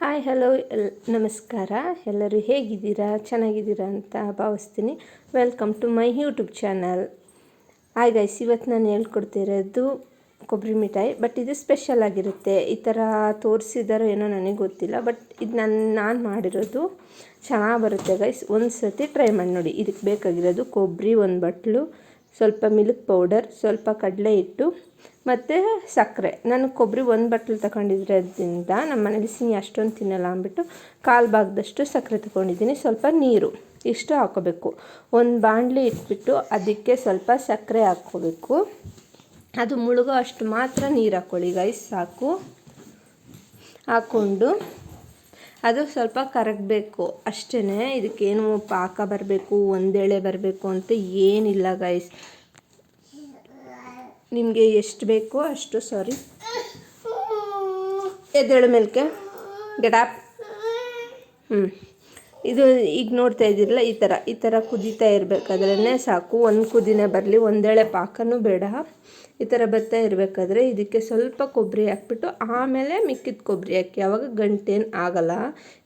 Hi, hello, L, ನಮಸ್ಕಾರ. ಎಲ್ಲರೂ ಹೇಗಿದ್ದೀರಾ? ಚೆನ್ನಾಗಿದ್ದೀರಾ ಅಂತ ಭಾವಿಸ್ತೀನಿ. Welcome to my YouTube channel hi guys ಇವತ್ತು ನಾನು ಹೇಳ್ಕೊಡ್ತಿರೋದು ಕೊಬ್ಬರಿ ಮಿಠಾಯಿ ಬಟ್ ಇದು ಸ್ಪೆಷಲ್ ಆಗಿರುತ್ತೆ. ಈ ಥರ ತೋರಿಸಿದಾರೋ ಏನೋ ನನಗೆ ಗೊತ್ತಿಲ್ಲ ಬಟ್ ಇದು ನಾನು ನಾನು ಮಾಡಿರೋದು ಚೆನ್ನಾಗಿ ಬರುತ್ತೆ ಗೈಸ್ ಒಂದು ಸತಿ ಟ್ರೈ ಮಾಡಿ ನೋಡಿ ಇದಕ್ಕೆ ಬೇಕಾಗಿರೋದು ಕೊಬ್ಬರಿ ಒಂದು ಬಟ್ಲು ಸ್ವಲ್ಪ ಮಿಲ್ಕ್ ಪೌಡರ್, ಸ್ವಲ್ಪ ಕಡಲೆ ಹಿಟ್ಟು ಮತ್ತು ಸಕ್ಕರೆ. ನಾನು ಕೊಬ್ಬರಿ ಒಂದು ಬಟ್ಲು ತಗೊಂಡಿರೋದ್ರಿಂದ ನಮ್ಮ ಮನೇಲಿ ಸಿಹಿ ಅಷ್ಟೊಂದು ತಿನ್ನಲ್ಲ ಅಂದ್ಬಿಟ್ಟು ಕಾಲು ಭಾಗದಷ್ಟು ಸಕ್ಕರೆ ತಗೊಂಡಿದ್ದೀನಿ ಸ್ವಲ್ಪ ನೀರು ಇಷ್ಟು ಹಾಕೋಬೇಕು. ಒಂದು ಬಾಣಲಿ ಇಟ್ಬಿಟ್ಟು ಅದಕ್ಕೆ ಸ್ವಲ್ಪ ಸಕ್ಕರೆ ಹಾಕ್ಕೋಬೇಕು. ಅದು ಮುಳುಗೋ ಅಷ್ಟು ಮಾತ್ರ ನೀರು ಹಾಕ್ಕೊಳ್ಳಿ ಗೈಸ್ ಸಾಕು. ಹಾಕ್ಕೊಂಡು ಅದು ಸ್ವಲ್ಪ ಕರಗಬೇಕು. ಅಷ್ಟೇ ಇದಕ್ಕೇನು ಪಾಕ ಬರಬೇಕು, ಒಂದೆಳೆ ಬರಬೇಕು ಅಂತ ಏನಿಲ್ಲ ಗೈಸ್ ನಿಮಗೆ ಎಷ್ಟು ಬೇಕೋ ಅಷ್ಟು ಸಾರಿ ಎದ್ದೇಳು ಮೇಲ್ಕೆ ಗಡಾಪ್ ಹ್ಞೂ ಇದು ಈಗ ನೋಡ್ತಾ ಇದ್ದೀರಲ್ಲ, ಈ ಥರ ಈ ಥರ ಕುದೀತಾ ಇರಬೇಕಾದ್ರೇ ಸಾಕು. ಒಂದು ಕುದಿನೇ ಬರಲಿ, ಒಂದೇಳೆ ಪಾಕನೂ ಬೇಡ. ಈ ಥರ ಬರ್ತಾ ಇರಬೇಕಾದ್ರೆ ಇದಕ್ಕೆ ಸ್ವಲ್ಪ ಕೊಬ್ಬರಿ ಹಾಕ್ಬಿಟ್ಟು ಆಮೇಲೆ ಮಿಕ್ಕಿದ ಕೊಬ್ಬರಿ ಹಾಕಿ ಆವಾಗ ಗಂಟೇನು ಆಗಲ್ಲ.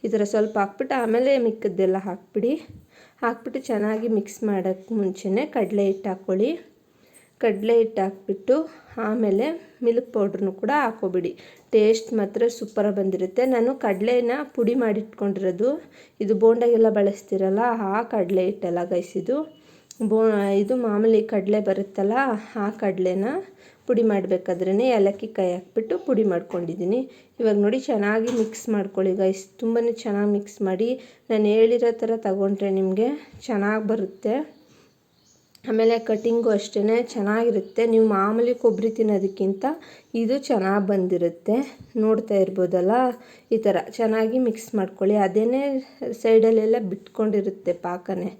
ಈ ಥರ ಸ್ವಲ್ಪ ಹಾಕ್ಬಿಟ್ಟು ಆಮೇಲೆ ಮಿಕ್ಕಿದ್ದೆಲ್ಲ ಹಾಕ್ಬಿಡಿ. ಹಾಕ್ಬಿಟ್ಟು ಚೆನ್ನಾಗಿ ಮಿಕ್ಸ್ ಮಾಡೋಕ್ಕೆ ಮುಂಚೆನೇ ಕಡಲೆ ಹಿಟ್ಟು ಹಾಕ್ಕೊಳ್ಳಿ ಕಡಲೆ ಹಿಟ್ಟು ಹಾಕ್ಬಿಟ್ಟು ಆಮೇಲೆ ಮಿಲ್ಕ್ ಪೌಡ್ರನ್ನು ಕೂಡ ಹಾಕೋಬಿಡಿ ಟೇಸ್ಟ್ ಮಾತ್ರ ಸೂಪರ ಬಂದಿರುತ್ತೆ. ನಾನು ಕಡಲೆನ ಪುಡಿ ಮಾಡಿಟ್ಕೊಂಡಿರೋದು. ಇದು ಬೋಂಡಾಗೆಲ್ಲ ಬಳಸ್ತಿರಲ್ಲ, ಆ ಕಡಲೆ ಹಿಟ್ಟೆಲ್ಲ ಗೈಸಿದು ಬೋ, ಇದು ಮಾಮೂಲಿ ಕಡಲೆ ಬರುತ್ತಲ್ಲ ಆ ಕಡಲೆನ ಪುಡಿ ಮಾಡಬೇಕಾದ್ರೇ ಏಲಕ್ಕಿ ಕೈ ಹಾಕ್ಬಿಟ್ಟು ಪುಡಿ ಮಾಡ್ಕೊಂಡಿದ್ದೀನಿ. ಇವಾಗ ನೋಡಿ ಚೆನ್ನಾಗಿ ಮಿಕ್ಸ್ ಮಾಡ್ಕೊಳ್ಳಿ ಗೈಸ್ ತುಂಬಾ ಚೆನ್ನಾಗಿ ಮಿಕ್ಸ್ ಮಾಡಿ. ನಾನು ಹೇಳಿರೋ ಥರ ತಗೊಂಡ್ರೆ ನಿಮಗೆ ಚೆನ್ನಾಗಿ ಬರುತ್ತೆ. ಆಮೇಲೆ ಕಟಿಂಗು ಅಷ್ಟೇ ಚೆನ್ನಾಗಿರುತ್ತೆ. ನೀವು ಮಾಮೂಲಿ ಕೊಬ್ಬರಿ ತಿನ್ನೋದಕ್ಕಿಂತ ಇದು ಚೆನ್ನಾಗಿ ಬಂದಿರುತ್ತೆ. ನೋಡ್ತಾ ಇರ್ಬೋದಲ್ಲ? ಈ ಥರ ಚೆನ್ನಾಗಿ ಮಿಕ್ಸ್ ಮಾಡ್ಕೊಳ್ಳಿ. ಅದೇನೇ ಸೈಡಲ್ಲೆಲ್ಲ ಬಿಟ್ಕೊಂಡಿರುತ್ತೆ ಪಾಕನೇ.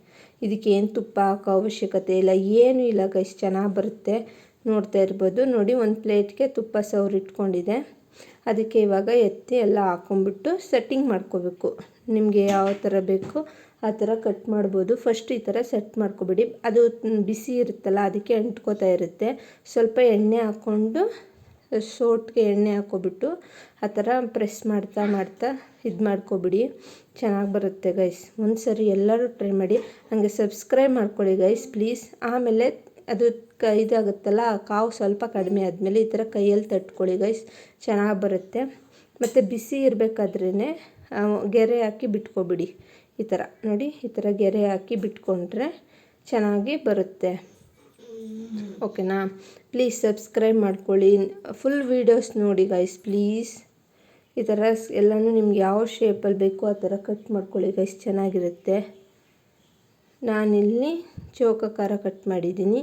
ಇದಕ್ಕೆ ಏನು ತುಪ್ಪ ಹಾಕೋ ಅವಶ್ಯಕತೆ ಇಲ್ಲ, ಏನೂ ಇಲ್ಲ ಗೈಸ್ ಚೆನ್ನಾಗಿ ಬರುತ್ತೆ. ನೋಡ್ತಾ ಇರ್ಬೋದು. ನೋಡಿ, ಒಂದು ಪ್ಲೇಟ್ಗೆ ತುಪ್ಪ ಸೌರ್ ಇಟ್ಕೊಂಡಿದೆ. ಅದಕ್ಕೆ ಇವಾಗ ಎತ್ತಿ ಎಲ್ಲ ಹಾಕೊಂಡ್ಬಿಟ್ಟು ಸೆಟ್ಟಿಂಗ್ ಮಾಡ್ಕೋಬೇಕು. ನಿಮಗೆ ಯಾವ ಥರ ಬೇಕು, ಆ ಥರ ಕಟ್ ಮಾಡ್ಬೋದು. ಫಸ್ಟ್ ಈ ಥರ ಸೆಟ್ ಮಾಡ್ಕೊಬಿಡಿ. ಅದು ಬಿಸಿ ಇರುತ್ತಲ್ಲ, ಅದಕ್ಕೆ ಅಂಟ್ಕೋತಾ ಇರುತ್ತೆ. ಸ್ವಲ್ಪ ಎಣ್ಣೆ ಹಾಕ್ಕೊಂಡು ಸೋಟ್ಗೆ ಎಣ್ಣೆ ಹಾಕ್ಕೊಬಿಟ್ಟು ಆ ಥರ ಪ್ರೆಸ್ ಮಾಡ್ತಾ ಮಾಡ್ತಾ ಇದು ಮಾಡ್ಕೊಬಿಡಿ. ಚೆನ್ನಾಗಿ ಬರುತ್ತೆ ಗೈಸ್ ಒಂದು ಸರಿ ಎಲ್ಲರೂ ಟ್ರೈ ಮಾಡಿ. ಹಂಗೆ ಸಬ್ಸ್ಕ್ರೈಬ್ ಮಾಡ್ಕೊಳ್ಳಿ ಗೈಸ್ ಪ್ಲೀಸ್ ಆಮೇಲೆ ಅದು ಕ ಇದಾಗುತ್ತಲ್ಲ ಕಾವು ಸ್ವಲ್ಪ ಕಡಿಮೆ ಆದಮೇಲೆ ಈ ಥರ ಕೈಯಲ್ಲಿ ತಟ್ಕೊಳ್ಳಿ ಗೈಸ್ ಚೆನ್ನಾಗಿ ಬರುತ್ತೆ. ಮತ್ತು ಬಿಸಿ ಇರಬೇಕಾದ್ರೇ ಗೆರೆ ಹಾಕಿ ಬಿಟ್ಕೊಬಿಡಿ. ಈ ಥರ ನೋಡಿ, ಈ ಥರ ಗೆರೆ ಹಾಕಿ ಬಿಟ್ಕೊಂಡ್ರೆ ಚೆನ್ನಾಗಿ ಬರುತ್ತೆ. ಓಕೆನಾ? ಪ್ಲೀಸ್ ಸಬ್ಸ್ಕ್ರೈಬ್ ಮಾಡ್ಕೊಳ್ಳಿ. ಫುಲ್ ವೀಡಿಯೋಸ್ ನೋಡಿ ಗೈಸ್ ಪ್ಲೀಸ್ ಈ ಥರ ಎಲ್ಲನೂ ನಿಮ್ಗೆ ಯಾವ ಶೇಪಲ್ಲಿ ಬೇಕೋ ಆ ಥರ ಕಟ್ ಮಾಡ್ಕೊಳ್ಳಿ ಗೈಸ್ ಚೆನ್ನಾಗಿರುತ್ತೆ. ನಾನಿಲ್ಲಿ ಚೌಕಾಕಾರ ಕಟ್ ಮಾಡಿದ್ದೀನಿ.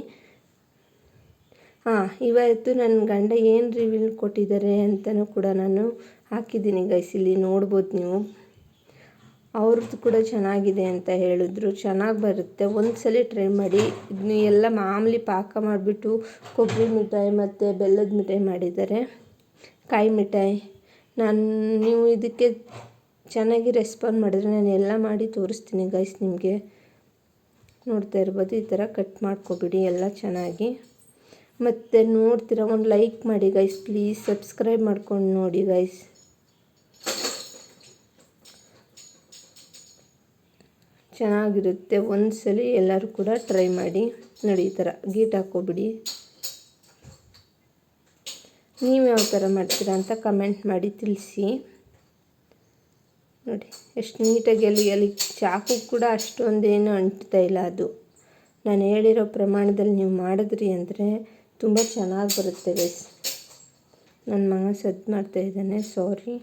ಹಾಂ, ಇವತ್ತು ನನ್ನ ಗಂಡ ಏನು ರಿವೀಲ್ ಕೊಟ್ಟಿದ್ದಾರೆ ಅಂತಲೂ ಕೂಡ ನಾನು ಹಾಕಿದ್ದೀನಿ ಗೈಸ್ ಇಲ್ಲಿ ನೋಡ್ಬೋದು ನೀವು. ಅವ್ರದ್ದು ಕೂಡ ಚೆನ್ನಾಗಿದೆ ಅಂತ ಹೇಳಿದ್ರು. ಚೆನ್ನಾಗಿ ಬರುತ್ತೆ. ಒಂದು ಸಲ ಟ್ರೈ ಮಾಡಿ. ಇದನ್ನ ಎಲ್ಲ ಮಾಮೂಲಿ ಪಾಕ ಮಾಡಿಬಿಟ್ಟು ಕೊಬ್ಬರಿ ಮಿಠಾಯಿ ಮತ್ತು ಬೆಲ್ಲದ ಮಿಠಾಯಿ ಮಾಡಿದ್ದಾರೆ. ಕಾಯಿ ಮಿಠಾಯಿ. ನಾನು ನೀವು ಇದಕ್ಕೆ ಚೆನ್ನಾಗಿ ರೆಸ್ಪಾಂಡ್ ಮಾಡಿದ್ರೆ ನಾನು ಎಲ್ಲ ಮಾಡಿ ತೋರಿಸ್ತೀನಿ ಗೈಸ್ ನಿಮಗೆ. ನೋಡ್ತಾ ಇರ್ಬೋದು. ಈ ಥರ ಕಟ್ ಮಾಡ್ಕೊಬಿಡಿ ಎಲ್ಲ ಚೆನ್ನಾಗಿ. ಮತ್ತು ನೋಡ್ತೀರಾ, ಒಂದು ಲೈಕ್ ಮಾಡಿ ಗೈಸ್ ಪ್ಲೀಸ್ ಸಬ್ಸ್ಕ್ರೈಬ್ ಮಾಡ್ಕೊಂಡು ನೋಡಿ ಗೈಸ್ ಚೆನ್ನಾಗಿರುತ್ತೆ. ಒಂದು ಸಲ ಎಲ್ಲರೂ ಕೂಡ ಟ್ರೈ ಮಾಡಿ ನೋಡಿ ಈ ಥರ ಗೀಟ್ ಹಾಕ್ಕೊಬಿಡಿ. ನೀವು ಯಾವ ಥರ ಮಾಡ್ತೀರಾ ಅಂತ ಕಮೆಂಟ್ ಮಾಡಿ ತಿಳಿಸಿ. ನೋಡಿ, ಎಷ್ಟು ನೀಟಾಗಿ ಅಲ್ಲಿ ಅಲ್ಲಿ ಚಾಕು ಕೂಡ ಅಷ್ಟೊಂದೇನು ಅಂಟ್ತಾ ಇಲ್ಲ ಅದು. ನಾನು ಹೇಳಿರೋ ಪ್ರಮಾಣದಲ್ಲಿ ನೀವು ಮಾಡಿದ್ರಿ ಅಂದರೆ ತುಂಬ ಚೆನ್ನಾಗಿ ಬರುತ್ತೆ ಗೈಸ್ ನನ್ನ ಮಗ ಸದ್ದು ಮಾಡ್ತಾ ಇದ್ದಾನೆ ಸಾರಿ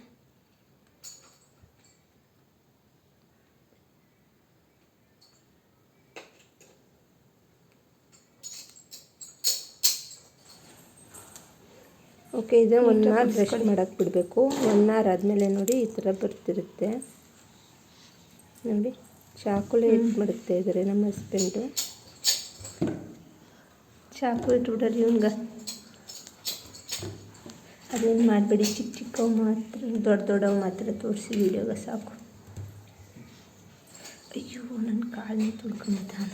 ಓಕೆ ಇದು ಒನ್ ಅವರ್ ರೆಸ್ಟ್ ಮಾಡೋಕ್ಕೆ ಬಿಡಬೇಕು. ಒನ್ ಅವರ್ ಆದಮೇಲೆ ನೋಡಿ ಈ ಥರ ಬರ್ತಿರುತ್ತೆ. ನೋಡಿ ಚಾಕುಲೆ ಮಾಡುತ್ತೆ ಮಾಡುತ್ತಾ ಇದ್ದಾರೆ ನಮ್ಮ ಹಸ್ಬೆಂಡು ಚಾಕು ಇಟ್ಬಿಡ್ರಿ ಇವಂಗೆ. ಅದೇನು ಮಾಡಬೇಡಿ ಚಿಕ್ಕ ಚಿಕ್ಕವು ಮಾತ್ರ ದೊಡ್ಡ ದೊಡ್ಡವು ಮಾತ್ರ ತೋರಿಸಿ ವೀಡಿಯೋಗೆ ಸಾಕು. ಅಯ್ಯೋ ನನ್ನ ಕಾಲನ್ನ ತುಳ್ಕೊಂಡಿದ್ದಾನ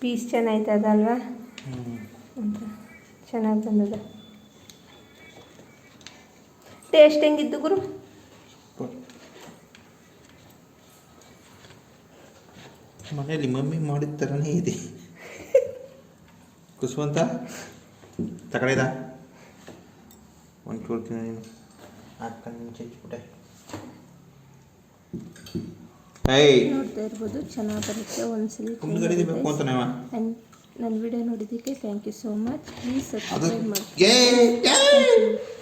ಪೀಸ್ ಚೆನ್ನಾಯ್ತದಲ್ವಾ ಅಂತ. ಚೆನ್ನಾಗಿ ಬಂದದ. ಟೇಸ್ಟ್ ಹೆಂಗಿದ್ದು ಗುರು? ಮನೆಯಲ್ಲಿ ಮಮ್ಮಿ ಮಾಡಿದ ಥರನೇ ಇದೆ. ಕುಸುವಂತ ತಗೊಳಿದ ಒಂದು ಚೂರು ತಿನ್ನ ನೀನು. ಹಾಕೊಂಡು ಚೆಚ್ಬಿಟ್ಟೆ ನೋಡ್ತಾ ಇರ್ಬೋದು ಚೆನ್ನಾಗಿ ಬರುತ್ತೆ ಒಂದ್ಸಲಿ ನನ್ನ ವಿಡಿಯೋ ನೋಡಿದ್ದಕ್ಕೆ thank you so much please subscribe ಮಾಡಿ